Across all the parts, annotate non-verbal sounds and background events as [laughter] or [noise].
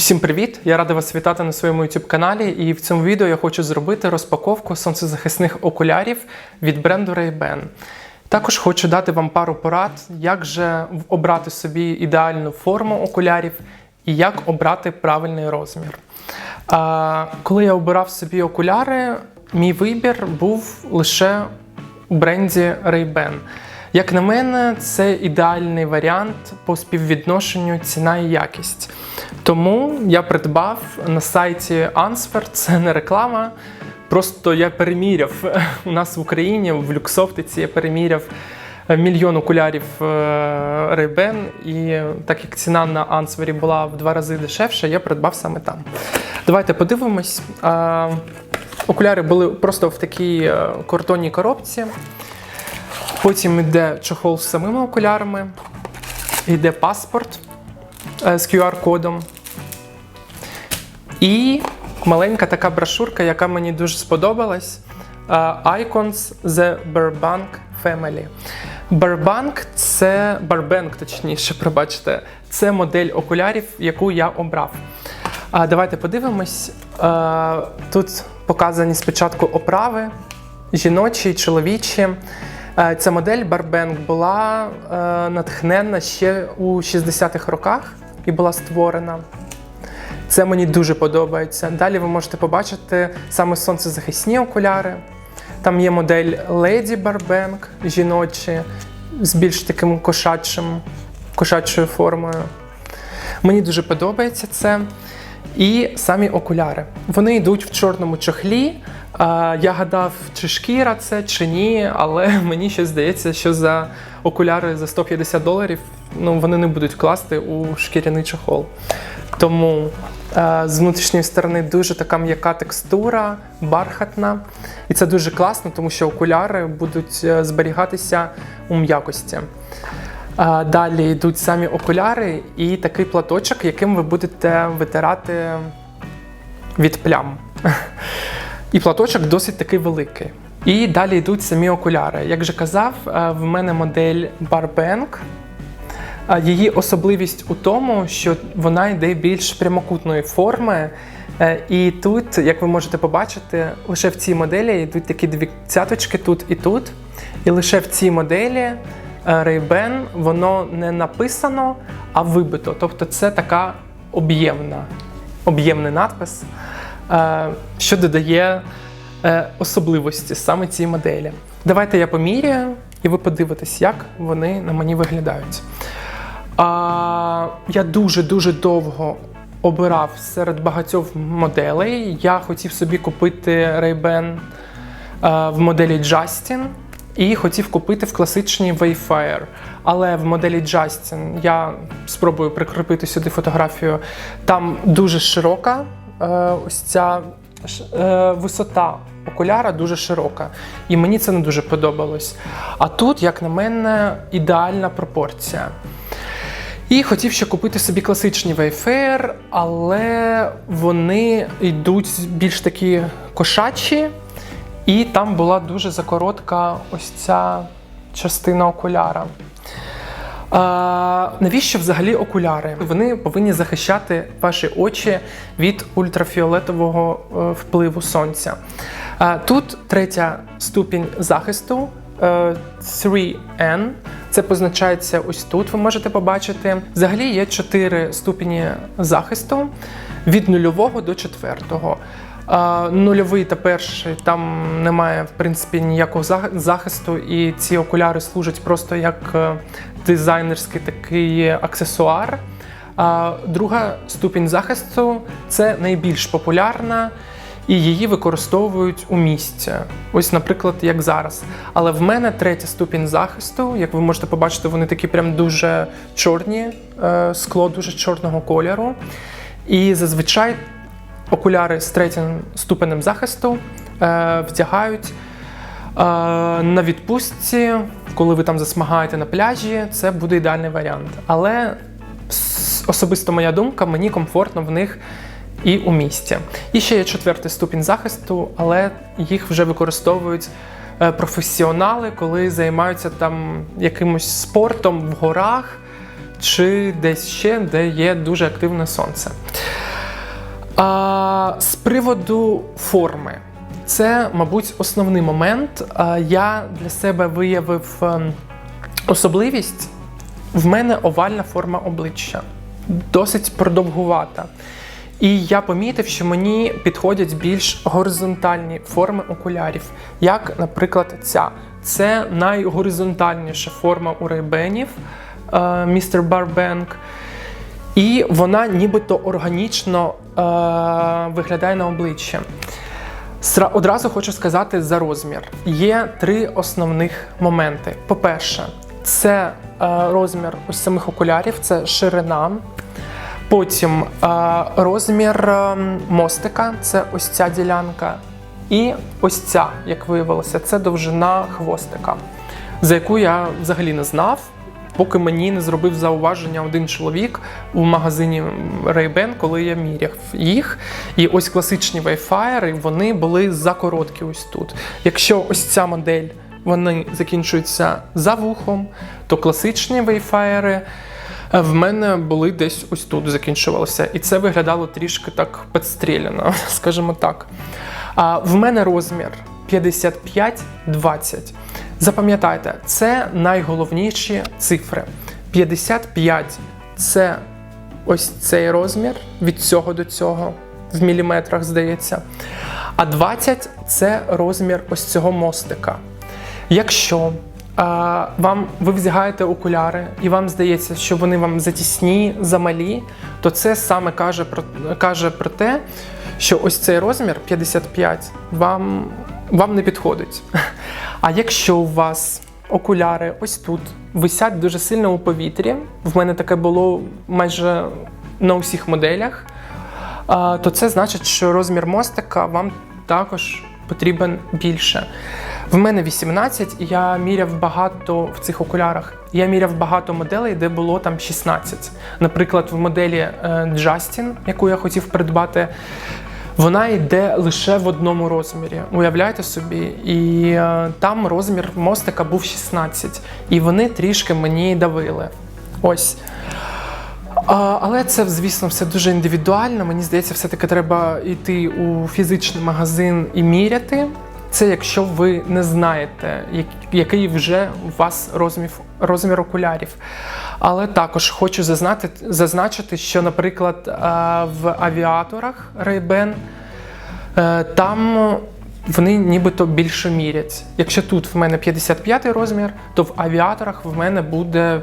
Усім привіт! Я радий вас вітати на своєму YouTube каналі. І в цьому відео я хочу зробити розпаковку сонцезахисних окулярів від бренду Ray-Ban. Також хочу дати вам пару порад, як же обрати собі ідеальну форму окулярів і як обрати правильний розмір. А, коли я обирав собі окуляри, мій вибір був лише у бренді Ray-Ban. Як на мене, це ідеальний варіант по співвідношенню ціна і якість. Тому я придбав на сайті Answer, це не реклама. Просто я переміряв [laughs] у нас в Україні, в Люксоптиці я переміряв мільйон окулярів е, Ray-Ban, і так як ціна на Answer була в два рази дешевша, я придбав саме там. Давайте подивимось. Е, Окуляри були просто в такій е, картонній коробці. Потім йде чохол з самими окулярами, йде паспорт е, з QR-кодом. І маленька така брошурка, яка мені дуже сподобалась. е, Icons The Burbank Family. Burbank – це Burbank, точніше, пробачте, це модель окулярів, яку я обрав. Давайте подивимось. Е, Тут показані спочатку оправи жіночі, чоловічі. Е, Ця модель Burbank була е, натхненна ще у 60-х роках і була створена. Це мені дуже подобається. Далі ви можете побачити саме сонцезахисні окуляри. Там є модель Lady Burbank жіночі з більш таким кошачим, кошачою формою. Мені дуже подобається це. І самі окуляри. Вони йдуть в чорному чохлі. Я гадав, чи шкіра це, чи ні, але [laughs] мені ще здається, що за окуляри за 150 доларів ну, вони не будуть класти у шкіряний чохол. Тому е, з внутрішньої сторони дуже така м'яка текстура, бархатна. І це дуже класно, тому що окуляри будуть е, зберігатися у м'якості. А, Далі йдуть самі окуляри і такий платочок, яким ви будете витирати від плям. І платочок досить такий великий. І далі йдуть самі окуляри. Як же казав, е, в мене модель Barbank. Її особливість у тому, що вона йде більш прямокутної форми. Е, І тут, як ви можете побачити, лише в цій моделі йдуть такі дві цяточки тут і тут. І лише в цій моделі е, Ray-Ban воно не написано, а вибито. Тобто це така об'ємна, об'ємний надпис, е, що додає особливості саме цій моделі. Давайте я поміряю, і ви подивитесь, як вони на мені виглядають. А, я дуже-дуже довго обирав серед багатьох моделей. Я хотів собі купити Ray-Ban а, в моделі Justin і хотів купити в класичній Wayfarer. Але в моделі Justin я спробую прикріпити сюди фотографію. Там дуже широка е, ось ця е, висота окуляра дуже широка. І мені це не дуже подобалось. А тут, як на мене, ідеальна пропорція. І хотів ще купити собі класичні Wayfair, але вони йдуть більш такі кошачі, і там була дуже закоротка ось ця частина окуляра. А, навіщо взагалі окуляри? Вони повинні захищати ваші очі від ультрафіолетового е, впливу сонця. А, тут третя ступінь захисту 3N. Це позначається ось тут. Ви можете побачити. Взагалі є чотири ступені захисту від нульового до четвертого. Нульовий та перший там немає в принципі ніякого захисту, і ці окуляри служать просто як е, дизайнерський такий аксесуар. Друга ступінь захисту це найбільш популярна, і її використовують у місті. Ось, наприклад, як зараз. Але в мене третя ступінь захисту, як ви можете побачити, вони такі прям дуже чорні, е, скло дуже чорного кольору. І зазвичай окуляри з третім ступенем захисту е, вдягають е, на відпустці, коли ви там засмагаєте на пляжі, це буде ідеальний варіант. Але особисто моя думка, мені комфортно в них і у місті. І ще є четвертий ступінь захисту, але їх вже використовують е, професіонали, коли займаються там якимось спортом в горах чи десь ще, де є дуже активне сонце. А, з приводу форми, це, мабуть, основний момент. Я для себе виявив ем, особливість. В мене овальна форма обличчя, досить продовгувата. І я помітив, що мені підходять більш горизонтальні форми окулярів, як, наприклад, ця. Це найгоризонтальніша форма у рейбенів містер Барбенк. І вона нібито органічно е, виглядає на обличчя. Сра- Одразу хочу сказати за розмір. Є три основних моменти. По-перше, це е, розмір ось самих окулярів, це ширина. Потім е, розмір е, мостика це ось ця ділянка. І ось ця, як виявилося, це довжина хвостика, за яку я взагалі не знав, поки мені не зробив зауваження один чоловік у магазині Ray-Ban, коли я міряв їх. І ось класичні Wi-Fi, вони були закороткі ось тут. Якщо ось ця модель вони закінчуються за вухом, то класичні Wi-Fi в мене були десь ось тут закінчувалися. І це виглядало трішки так підстріляно, [laughs] скажімо так. А в мене розмір 55-20. Запам'ятайте, це найголовніші цифри. 55 це ось цей розмір від цього до цього, в міліметрах, здається. А 20 це розмір ось цього мостика. Якщо вам ви вдягаєте окуляри, і вам здається, що вони вам затісні, замалі, то це саме каже про, каже про те, що ось цей розмір 55 вам, вам не підходить. А якщо у вас окуляри ось тут висять дуже сильно у повітрі, в мене таке було майже на усіх моделях, то це значить, що розмір мостика вам також потрібен більше. В мене 18, і я міряв багато в цих окулярах. Я міряв багато моделей, де було там 16. Наприклад, в моделі е, Justin, яку я хотів придбати, вона йде лише в одному розмірі. Уявляєте собі? І е, там розмір мостика був 16. І вони трішки мені давили. Ось. Але це, звісно, все дуже індивідуально. Мені здається, все-таки треба йти у фізичний магазин і міряти. Це якщо ви не знаєте, який вже у вас розмір, розмір окулярів. Але також хочу зазнати, зазначити, що, наприклад, е, в авіаторах Ray-Ban е, там вони нібито більше мірять. Якщо тут в мене 55 розмір, то в авіаторах в мене буде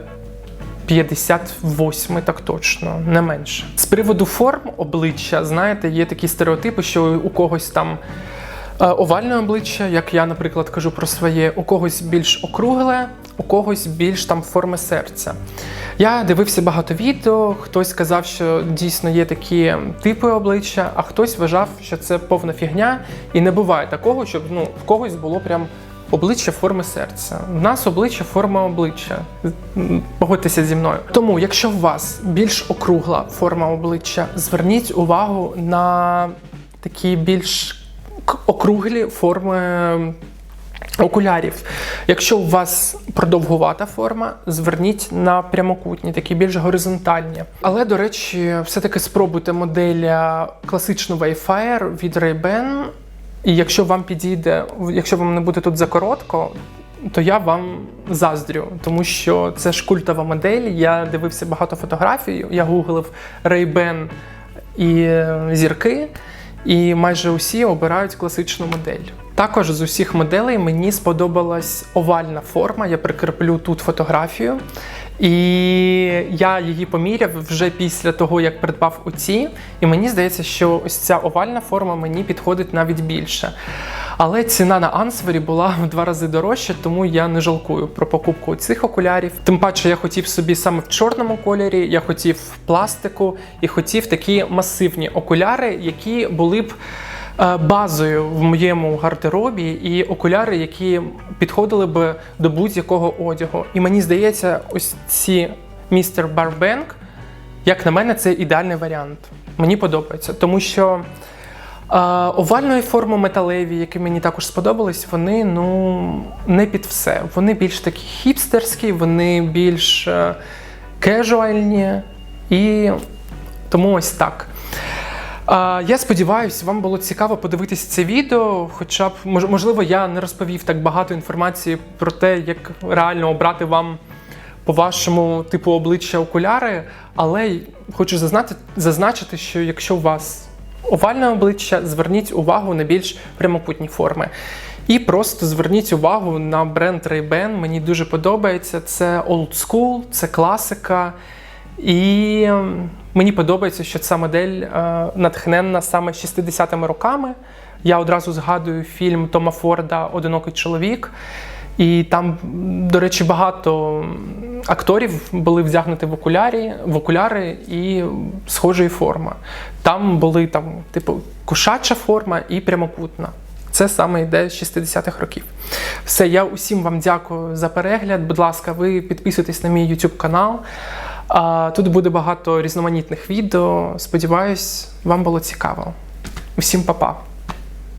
58 так точно, не менше. З приводу форм обличчя, знаєте, є такі стереотипи, що у когось там овальне обличчя, як я, наприклад, кажу про своє, у когось більш округле, у когось більш там форми серця. Я дивився багато відео, хтось сказав, що дійсно є такі типи обличчя, а хтось вважав, що це повна фігня, і не буває такого, щоб ну, в когось було прям обличчя форми серця. У нас обличчя форма обличчя. Погодьтеся зі мною. Тому, якщо у вас більш округла форма обличчя, зверніть увагу на такі більш округлі форми окулярів. Якщо у вас продовгувата форма, зверніть на прямокутні, такі більш горизонтальні. Але, до речі, все-таки спробуйте модель е, класичну Wayfair від Ray-Ban. І якщо вам підійде, якщо вам не буде тут закоротко, то я вам заздрю, тому що це ж культова модель. Я дивився багато фотографій, я гуглив Ray-Ban і е, зірки, і майже усі обирають класичну модель. Також з усіх моделей мені сподобалась овальна форма. Я прикріплю тут фотографію. І я її поміряв вже після того, як придбав оці. І мені здається, що ось ця овальна форма мені підходить навіть більше. Але ціна на Ансвері була в два рази дорожча, тому я не жалкую про покупку цих окулярів. Тим паче я хотів собі саме в чорному кольорі, я хотів пластику і хотів такі масивні окуляри, які були б базою в моєму гардеробі і окуляри, які підходили б до будь-якого одягу. І мені здається, ось ці містер Барбенк, як на мене, це ідеальний варіант. Мені подобається, тому що е, овальної форми металеві, які мені також сподобались, вони ну не під все. Вони більш такі хіпстерські, вони більш е, кежуальні і тому ось так. Я сподіваюся, вам було цікаво подивитись це відео. Хоча б мож- можливо, я не розповів так багато інформації про те, як реально обрати вам по вашому типу обличчя окуляри. Але хочу зазнати, зазначити, що якщо у вас овальне обличчя, зверніть увагу на більш прямокутні форми. І просто зверніть увагу на бренд Ray-Ban. Мені дуже подобається. Це old school, це класика. І ем, мені подобається, що ця модель е, натхненна саме 60-ми роками. Я одразу згадую фільм Тома Форда Одинокий чоловік. І там, до речі, багато акторів були вдягнуті в окулярі, в окуляри і схожої форми. Там були там, типу, кошача форма і прямокутна. Це саме йде з 60-х років. Все, я усім вам дякую за перегляд. Будь ласка, ви підписуйтесь на мій YouTube канал. Тут буде багато різноманітних відео. Сподіваюсь, вам було цікаво. Усім па-па!